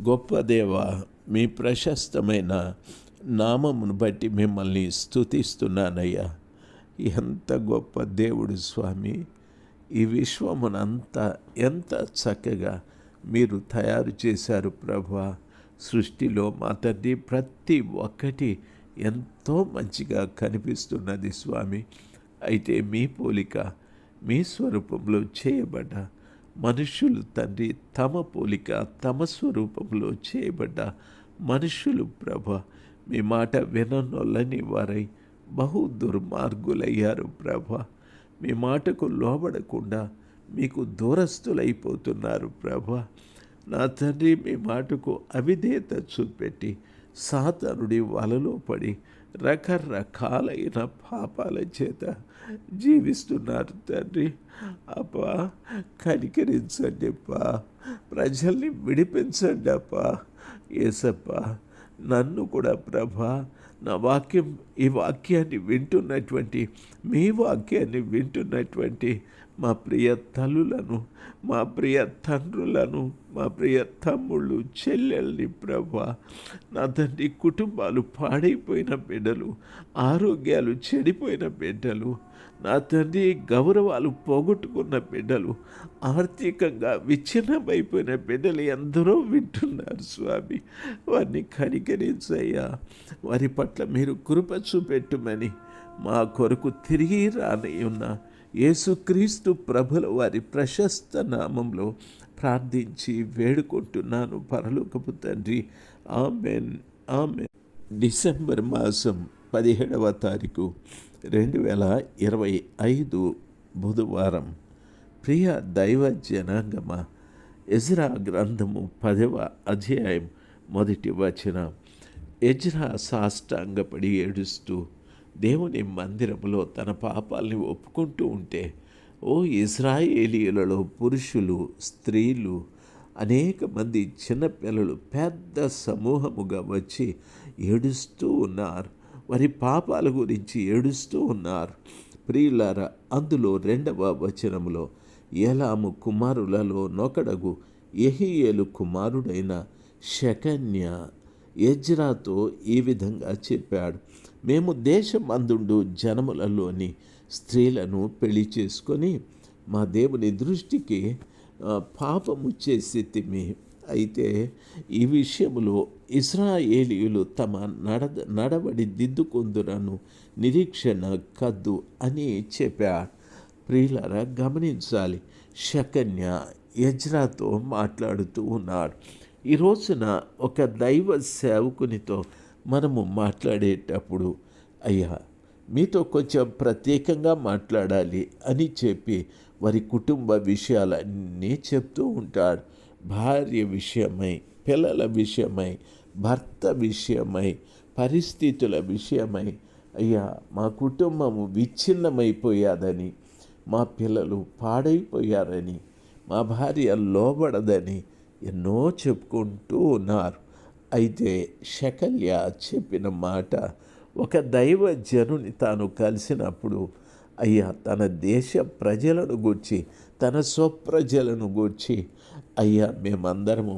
గొప్ప దేవ మీ ప్రశస్తమైన నామమును బట్టి మిమ్మల్ని స్తుతిస్తున్నానయ్యా. ఎంత గొప్ప దేవుడు స్వామి. ఈ విశ్వమునంతా ఎంత చక్కగా మీరు తయారు చేశారు ప్రభా. సృష్టిలో మా తండ్రి ప్రతి ఒక్కటి ఎంతో మంచిగా కనిపిస్తున్నది స్వామి. అయితే మీ పోలిక మీ స్వరూపంలో చేయబడ్డ మనుషులు తండ్రి తమ పోలిక తమ స్వరూపంలో చేయబడ్డ మనుషులు ప్రభ. మీ మాట విననొల్లని వారై బహు దుర్మార్గులయ్యారు ప్రభ. మీ మాటకు లోబడకుండా మీకు దూరస్తులైపోతున్నారు ప్రభ. నా తండ్రి మీ మాటకు అవిధేయత చూపెట్టి సాతనుడి వలలో పడి రకరకాలైన పాపాల చేత జీవిస్తున్నారు తండ్రి. అప్ప కనికరించండి అప్ప ప్రజల్ని విడిపించండి అప్ప ఏసప్ప నన్ను కూడా ప్రభా నా వాక్యం ఈ వాక్యాన్ని వింటున్నటువంటి మీ వాక్యాన్ని వింటున్నటువంటి మా ప్రియ తల్లులను మా ప్రియ తండ్రులను మా ప్రియ తమ్ముళ్ళు చెల్లెల్ని ప్రభా నా తండ్రి కుటుంబాలు పాడైపోయిన బిడ్డలు ఆరోగ్యాలు చెడిపోయిన బిడ్డలు నా తండ్రి గౌరవాలు పోగొట్టుకున్న బిడ్డలు ఆర్థికంగా విచ్ఛిన్నమైపోయిన బిడ్డలు ఎందరో వింటున్నారు స్వామి. వారిని కనికరించయ్యా. వారి పట్ల మీరు కృప చూపెట్టుమని మా కొరకు తిరిగి రానియున్న యేసుక్రీస్తు ప్రభుల వారి ప్రశస్త నామంలో ప్రార్థించి వేడుకుంటున్నాను పరలోకపు తండ్రి. ఆమెన్. ఆమెన్. డిసెంబర్ మాసం పదిహేడవ తారీఖు. రెండు వేల ఇరవై ఐదు బుధవారం ప్రియ దైవ జనాంగమ ఎజ్రా గ్రంథము పదవ అధ్యాయం మొదటి వచన. ఎజ్రా సాష్టాంగపడి ఏడుస్తూ దేవుని మందిరములో తన పాపాల్ని ఒప్పుకుంటూ ఉంటే ఓ ఇజ్రాయేలీలలో పురుషులు స్త్రీలు అనేక మంది చిన్నపిల్లలు పెద్ద సమూహముగా వచ్చి ఏడుస్తూ ఉన్నారు. వారి పాపాల గురించి ఏడుస్తూ ఉన్నారు. ప్రియులార అందులో రెండవ వచనములో ఏలాము కుమారులలో నొకడగు ఎహియేలు కుమారుడైన శకన్య యజ్రాతో ఈ విధంగా చెప్పాడు. మేము దేశమందుండు జనములలోని స్త్రీలను పెళ్ళి చేసుకొని మా దేవుని దృష్టికి పాపము చేసి అయితే ఈ విషయంలో ఇస్రాయేలీయులు తమ నడ నడవడి దిద్దుకొందునను నిరీక్షణ కద్దు అని చెప్పాడు ప్రియులరా గమనించాలి. శకన్య యజ్రాతో మాట్లాడుతూ ఉన్నాడు. ఈ రోజున ఒక దైవ సేవకునితో మనము మాట్లాడేటప్పుడు అయ్యా మీతో కొంచెం ప్రత్యేకంగా మాట్లాడాలి అని చెప్పి వారి కుటుంబ విషయాలన్నీ చెప్తూ ఉంటాడు. భార్య విషయమై పిల్లల విషయమై భర్త విషయమై పరిస్థితుల విషయమై అయ్యా మా కుటుంబము విచ్ఛిన్నమైపోయాదని మా పిల్లలు పాడైపోయారని మా భార్య లోబడదని ఎన్నో చెప్పుకుంటూ ఉన్నారు. అయితే శకల్య చెప్పిన మాట ఒక దైవ జనుని తాను కలిసినప్పుడు అయ్యా తన దేశ ప్రజలను గూర్చి తన స్వప్రజలను గూర్చి అయ్యా మేమందరము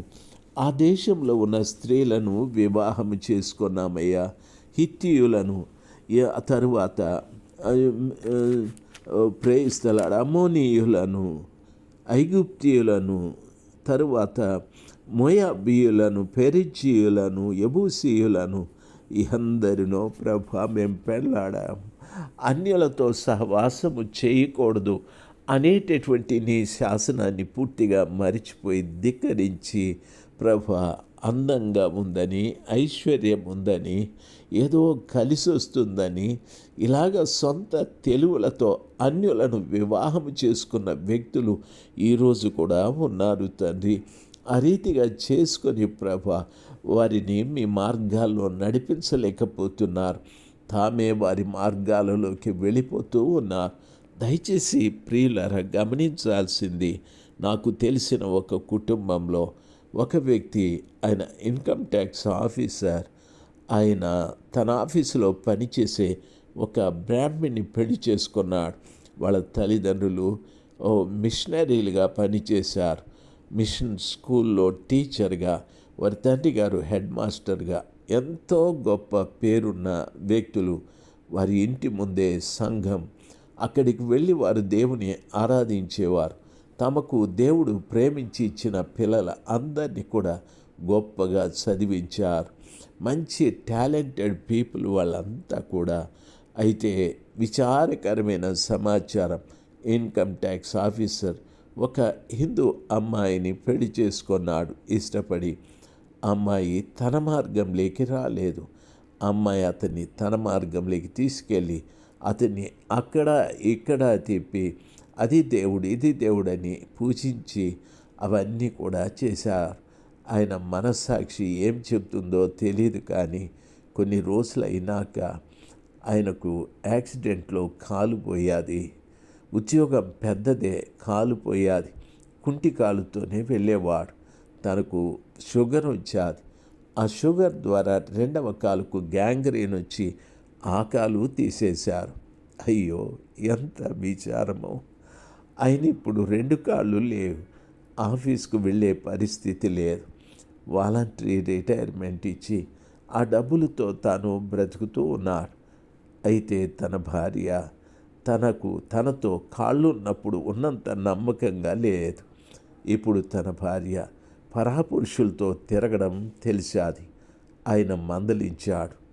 ఆ దేశంలో ఉన్న స్త్రీలను వివాహం చేసుకున్నామయ్యా హిత్తియులను. తరువాత ప్రేయిస్తలాడు అమోనీయులను ఐగుప్తియులను తరువాత మొయాబియులను పెరిజీయులను యబూసీయులను. అందరినో ప్రభ మేము పెళ్ళాడాం. అన్యులతో సహవాసము చేయకూడదు. అనేటటువంటి నీ శాసనాన్ని పూర్తిగా మరిచిపోయి ధిక్కరించి ప్రభ అందంగా ఉందని ఐశ్వర్యం ఉందని ఏదో కలిసి వస్తుందని ఇలాగ సొంత తెలుగులతో అన్యులను వివాహం చేసుకున్న వ్యక్తులు ఈరోజు కూడా ఉన్నారు తండ్రి. ఆ రీతిగా చేసుకొని ప్రభ వారిని మీ మార్గాల్లో నడిపించలేకపోతున్నారు. తామే వారి మార్గాలలోకి వెళ్ళిపోతూ ఉన్నారు. దయచేసి ప్రియులర గమనించాల్సింది నాకు తెలిసిన ఒక కుటుంబంలో ఒక వ్యక్తి ఆయన ఇన్కమ్ ట్యాక్స్ ఆఫీసర్. ఆయన తన ఆఫీసులో పనిచేసే ఒక బ్రాహ్మణ్ని పెళ్ళి చేసుకున్నాడు. వాళ్ళ తల్లిదండ్రులు ఓ మిషనరీలుగా పనిచేశారు. మిషన్ స్కూల్లో టీచర్గా వారి తండ్రి గారు హెడ్ మాస్టర్గా. ఎంతో గొప్ప పేరున్న వ్యక్తులు వారి ఇంటి ముందే సంఘం అక్కడికి వెళ్ళి వారు దేవుని ఆరాధించేవారు. తమకు దేవుడు ప్రేమించి ఇచ్చిన పిల్లల అందరినీ కూడా గొప్పగా చదివించారు. మంచి టాలెంటెడ్ పీపుల్ వాళ్ళంతా కూడా. అయితే విచారకరమైన సమాచారం ఇన్కమ్ ట్యాక్స్ ఆఫీసర్ ఒక హిందూ అమ్మాయిని పెళ్ళి చేసుకున్నాడు. ఇష్టపడి అమ్మాయి తన మార్గంలోకి రాలేదు. అమ్మాయి అతన్ని తన మార్గంలోకి తీసుకెళ్ళి అతన్ని అక్కడ ఇక్కడ తిప్పి అది దేవుడు ఇది దేవుడని పూజించి అవన్నీ కూడా చేశారు. ఆయన మనస్సాక్షి ఏం చెప్తుందో తెలియదు కానీ కొన్ని రోజులు అయినాక ఆయనకు యాక్సిడెంట్లో కాలు పోయాది. ఉద్యోగం పెద్దదే కాలు పోయాది. కుంటి కాలుతోనే వెళ్ళేవాడు. తనకు షుగర్ వచ్చాది. ఆ షుగర్ ద్వారా రెండవ కాలుకు గ్యాంగ్రీన్ వచ్చి ఆకాలు తీసేశారు. అయ్యో ఎంత విచారమో. ఆయన ఇప్పుడు రెండు కాళ్ళు లేవు. ఆఫీస్కు వెళ్ళే పరిస్థితి లేదు. వాలంటరీ రిటైర్మెంట్ ఇచ్చి ఆ డబ్బులతో తాను బ్రతుకుతూ ఉన్నాడు. అయితే తన భార్య తనకు తనతో కాళ్ళు ఉన్నప్పుడు ఉన్నంత నమ్మకంగా లేదు. ఇప్పుడు తన భార్య పరాపురుషులతో తిరగడం తెలిసాది. ఆయన మందలించాడు.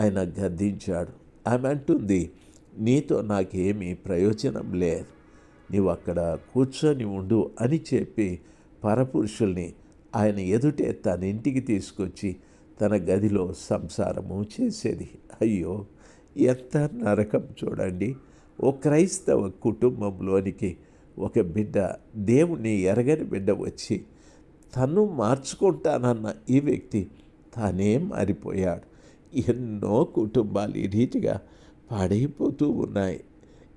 ఆయన గద్దించాడు. ఆమె అంటుంది నీతో నాకేమీ ప్రయోజనం లేదు. నీవు అక్కడ కూర్చొని ఉండు అని చెప్పి పరపురుషుల్ని ఆయన ఎదుటే తన ఇంటికి తీసుకొచ్చి తన గదిలో సంసారము చేసేది. అయ్యో ఎంత నరకం చూడండి. ఓ క్రైస్తవ కుటుంబంలోనికి ఒక బిడ్డ దేవుణ్ణి ఎరగని బిడ్డ వచ్చి తను మార్చుకుంటానన్న ఈ వ్యక్తి తానే మారిపోయాడు. ఎన్నో కుటుంబాలు ఈ రీతిగా పాడైపోతూ ఉన్నాయి.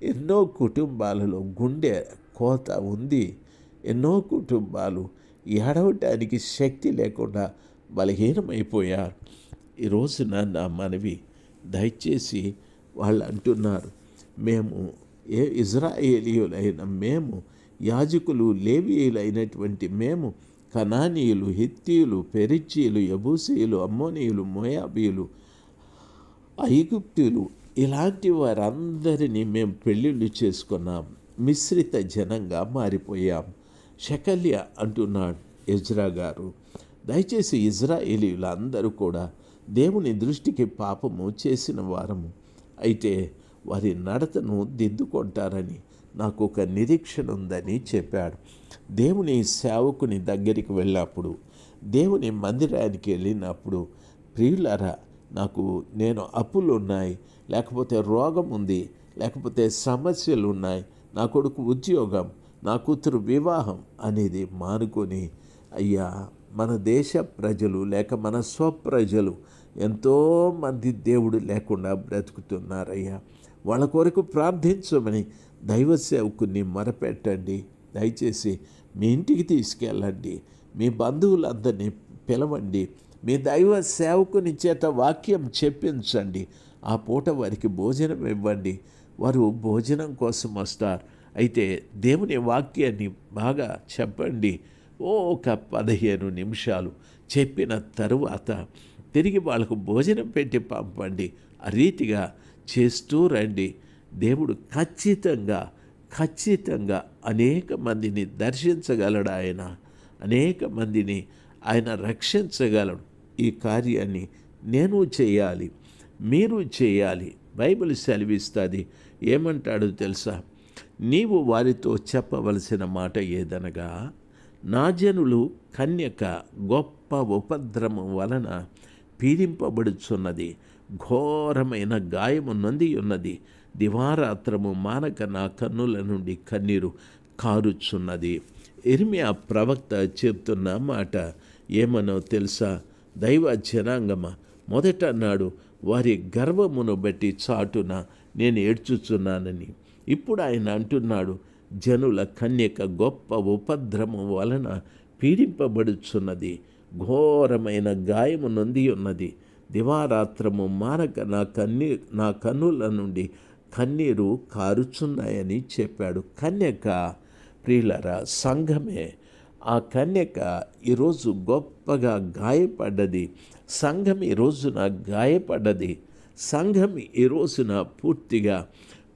ఎన్నో కుటుంబాలలో గుండె కోత ఉంది. ఎన్నో కుటుంబాలు ఏడవటానికి శక్తి లేకుండా బలహీనమైపోయారు. ఈ రోజున నా మనవి దయచేసి వాళ్ళు అంటున్నారు మేము ఏ ఇజ్రాయేలీయులైన మేము యాజకులు లేవీయులైనటువంటి మేము కనానీయులు హిత్తీయులు పెరిచీలు యబూసీయులు అమ్మోనీయులు మోయాబీయులు ఐగుప్తులు ఇలాంటి వారందరినీ మేము పెళ్ళిళ్ళు చేసుకున్నాం. మిశ్రిత జనంగా మారిపోయాం. శకల్య అంటున్నాడు ఇజ్రా గారు. దయచేసి ఇజ్రాయేలీయులు అందరూ కూడా దేవుని దృష్టికి పాపము చేసిన వారము. అయితే వారి నడతను దిద్దుకుంటారని నాకు ఒక నిరీక్షణ ఉందని చెప్పాడు. దేవుని సేవకుని దగ్గరికి వెళ్ళినప్పుడు దేవుని మందిరానికి వెళ్ళినప్పుడు ప్రియులరా నాకు నేను అప్పులు ఉన్నాయి లేకపోతే రోగం ఉంది లేకపోతే సమస్యలు ఉన్నాయి నా కొడుకు ఉద్యోగం నా కూతురు వివాహం అనేది మానుకొని అయ్యా మన దేశ ప్రజలు లేక మన స్వప్రజలు ఎంతోమంది దేవుడు లేకుండా బ్రతుకుతున్నారయ్యా. వాళ్ళ కొరకు ప్రార్థించమని దైవ సేవకుని మొరపెట్టండి. దయచేసి మీ ఇంటికి తీసుకెళ్ళండి. మీ బంధువులందరినీ పిలవండి. మీ దైవ సేవకుని చేత వాక్యం చెప్పించండి. ఆ పూట వారికి భోజనం ఇవ్వండి. వారు భోజనం కోసం వస్తారు. అయితే దేవుని వాక్యాన్ని బాగా చెప్పండి. ఓ ఒక పదిహేను నిమిషాలు చెప్పిన తరువాత తిరిగి వాళ్ళకు భోజనం పెట్టి పంపండి. ఆ రీతిగా చేస్తూ రండి. దేవుడు ఖచ్చితంగా ఖచ్చితంగా అనేక మందిని దర్శించగలడు ఆయన. అనేక మందిని ఆయన రక్షించగలడు. ఈ కార్యాన్ని నేను చేయాలి మీరు చేయాలి. బైబిల్ సెలవిస్తుంది. ఏమంటాడో తెలుసా? నీవు వారితో చెప్పవలసిన మాట ఏదనగా నా జనులు కన్యక గొప్ప ఉపద్రవం వలన పీడింపబడుచున్నది. ఘోరమైన గాయము నొంది ఉన్నది దివారాత్రము మానక నా కన్నుల నుండి కన్నీరు కారుచున్నది. ఇర్మియా ప్రవక్త చెప్తున్న మాట ఏమనో తెలుసా? దైవ జనాంగమ? మొదట అన్నాడు వారి గర్వమును బట్టి చాటున నేను ఏడ్చుచున్నానని. ఇప్పుడు ఆయన అంటున్నాడు జనుల కన్యక గొప్ప ఉపద్రమం వలన పీడింపబడుచున్నది ఘోరమైన గాయము నొంది ఉన్నది. దివారాత్రము మారక నా కన్నీ నా కన్నుల నుండి కన్నీరు కారుచున్నాయని చెప్పాడు. కన్యక? ప్రియులరా సంఘమే ఆ కన్యక ఈరోజు గొప్పగా గాయపడ్డది. సంఘం ఈ రోజున గాయపడ్డది. సంఘం ఈ రోజున పూర్తిగా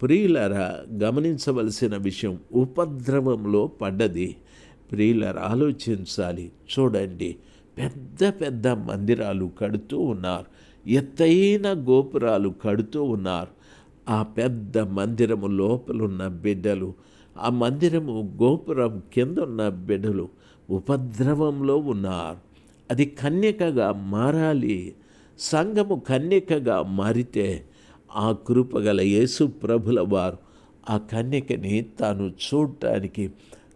ప్రియులరా గమనించవలసిన విషయం ఉపద్రవంలో పడ్డది. ప్రియులర ఆలోచించాలి. చూడండి పెద్ద పెద్ద మందిరాలు కడుతూ ఉన్నారు. ఎత్తైన గోపురాలు కడుతూ ఉన్నారు. ఆ పెద్ద మందిరము లోపలున్న బిడ్డలు ఆ మందిరము గోపురం కింద ఉన్న బిడ్డలు ఉపద్రవంలో ఉన్నారు. అది కన్యకగా మారాలి. సంఘము కన్యకగా మారితే ఆ కృపగల యేసు ప్రభుల వారు ఆ కన్యకని తాను చూడటానికి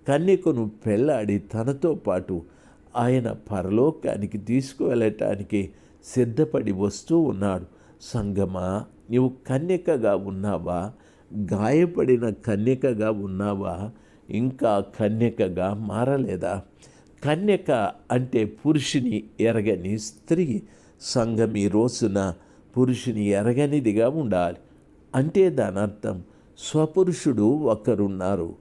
కన్యకను పెళ్ళాడి తనతో పాటు ఆయన పరలోకానికి తీసుకువెళ్ళటానికి సిద్ధపడి వస్తూ ఉన్నాడు. సంగమా నీవు కన్యకగా ఉన్నావా? గాయపడిన కన్యకగా ఉన్నావా? ఇంకా కన్యకగా మారలేదా? కన్యక అంటే పురుషుని ఎరగని స్త్రీ సంఘం ఈ రోజున పురుషుని ఎరగనిదిగా ఉండాలి. అంటే దాని అర్థం స్వపురుషుడు ఒకరున్నారు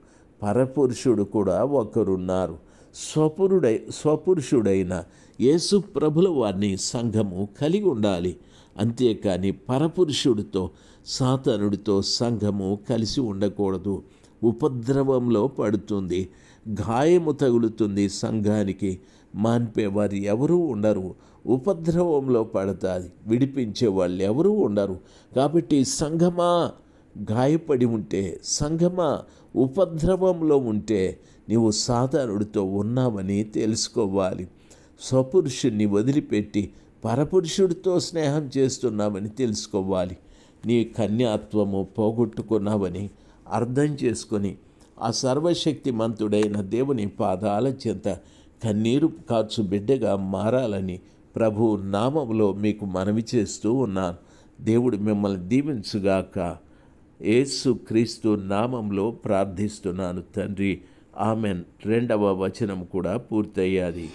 పరపురుషుడు కూడా ఒకరున్నారు. స్వపురుడై స్వపురుషుడైన యేసు ప్రభుల వారిని సంఘము కలిగి ఉండాలి. అంతేకాని పరపురుషుడితో సాతనుడితో సంఘము కలిసి ఉండకూడదు. ఉపద్రవంలో పడుతుంది. గాయము తగులుతుంది సంఘానికి. మాన్పేవారు ఎవరూ ఉండరు. ఉపద్రవంలో పడతాది. విడిపించే వాళ్ళు ఎవరూ ఉండరు. కాబట్టి సంఘమా గాయపడి ఉంటే సంఘమా ఉపద్రవంలో ఉంటే నీవు సాధారణుడితో ఉన్నావని తెలుసుకోవాలి. స్వపురుషుణ్ణి వదిలిపెట్టి పరపురుషుడితో స్నేహం చేస్తున్నావని తెలుసుకోవాలి. నీ కన్యాత్వము పోగొట్టుకున్నావని అర్థం చేసుకొని ఆ సర్వశక్తిమంతుడైన దేవుని పాదాల చెంత కన్నీరు కాచు బిడ్డగా మారాలని ప్రభు నామములో మీకు మనవి చేస్తూ ఉన్నాను. దేవుడు మిమ్మల్ని దీవించుగాక. యేసు క్రీస్తు నామంలో ప్రార్థిస్తున్నాను తండ్రి. ఆమెన్. రెండవ వచనం కూడా పూర్తయ్యాది.